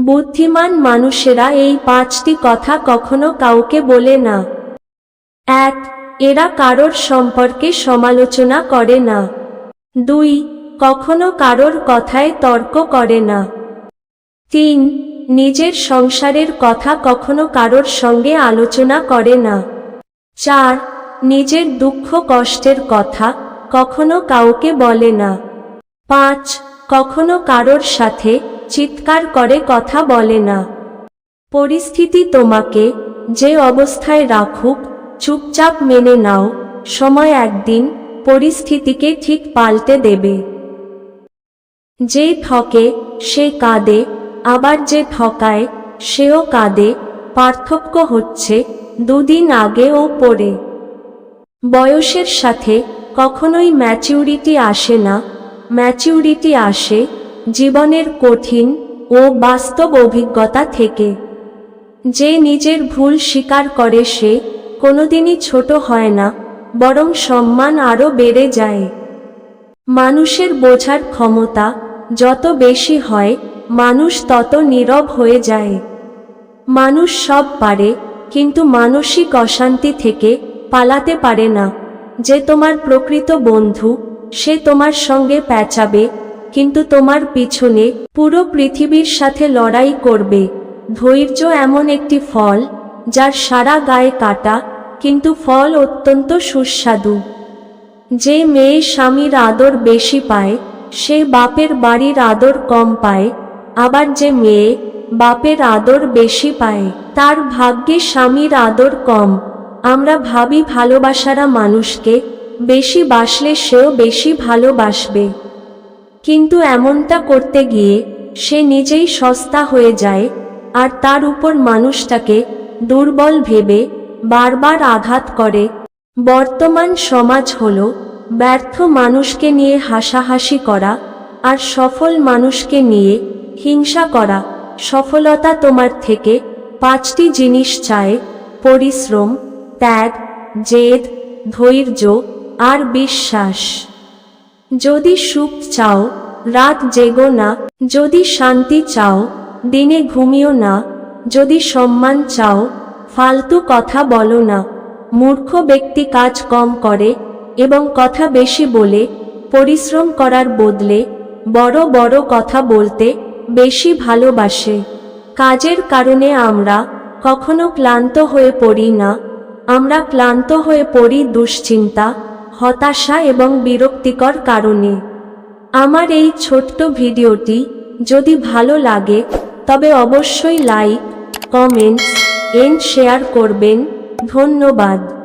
বুদ্ধিমান মানুষেরা এই পাঁচটি কথা কখনো কাউকে বলে না। এক, এরা কারোর সম্পর্কে সমালোচনা করে না। দুই, কখনো কারোর কথায় তর্ক করে না। তিন, নিজের সংসারের কথা কখনো কারোর সঙ্গে আলোচনা করে না। চার, নিজের দুঃখ কষ্টের কথা কখনো কাউকে বলে না। পাঁচ, কখনো কারোর সাথে চিৎকার করে কথা বলে না। পরিস্থিতি তোমাকে যে অবস্থায় রাখুক, চুপচাপ মেনে নাও, সময় একদিন পরিস্থিতিকে ঠিক পাল্টে দেবে। যে ঠকে, সে কাঁদে, আবার যে ঠকায়, সেও কাঁদে, পার্থক্য হচ্ছে দুদিন আগে ও পরে বয়সের সাথে কখনোই ম্যাচিউরিটি আসে না ম্যাচিউরিটি আসে জীবনের কঠিন ও বাস্তব অভিজ্ঞতা থেকে। যে নিজের ভুল স্বীকার করে সে কোনোদিনই ছোট হয় না, বরং সম্মান আরও বেড়ে যায়। মানুষের বোঝার ক্ষমতা যত বেশি হয়, মানুষ তত নীরব হয়ে যায়। মানুষ সব পারে, কিন্তু মানসিক অশান্তি থেকে পালাতে পারে না। যে তোমার প্রকৃত বন্ধু, সে তোমার সঙ্গে প্যাচাবে কিন্তু তোমার পিছনে পুরো পৃথিবীর সাথে লড়াই করবে। ধৈর্য এমন একটি ফল, যার সারা গায়ে কাটা, কিন্তু ফল অত্যন্ত সুস্বাদু। যে মেয়ে স্বামীর আদর বেশি পায়, সে বাপের বাড়ির আদর কম পায়, আবার যে মেয়ে বাপের আদর বেশি পায়, তার ভাগ্যে স্বামীর আদর কম। আমরা ভাবি ভালোবাসারা মানুষকে বেশি বাসলে সেও বেশি ভালোবাসবে। কিন্তু এমনটা করতে গিয়ে সে নিজেই সস্তা হয়ে যায় আর তার উপর মানুষটাকে দুর্বল ভেবে বারবার আঘাত করে। বর্তমান সমাজ হল ব্যর্থ মানুষকে নিয়ে হাসাহাসি করা আর সফল মানুষকে নিয়ে হিংসা করা। সফলতা তোমার থেকে পাঁচটি জিনিস চায়, পরিশ্রম, ত্যাগ, জেদ, ধৈর্য আর বিশ্বাস। যদি সুখ চাও, রাত জেগো না। যদি শান্তি চাও, দিনে ঘুমিও না। যদি সম্মান চাও, ফালতু কথা বলো না। মূর্খ ব্যক্তি কাজ কম করে এবং কথা বেশি বলে, পরিশ্রম করার বদলে বড় বড় কথা বলতে বেশি ভালোবাসে। কাজের কারণে আমরা কখনো ক্লান্ত হয়ে পড়ি না। আমরা ক্লান্ত হয়ে পড়ি দুশ্চিন্তা হতাশা এবং বিরক্তিকর কারণে। আমার এই ছোট্ট ভিডিওটি যদি ভালো লাগে, তবে অবশ্যই লাইক, কমেন্টস এন্ড শেয়ার করবেন। ধন্যবাদ।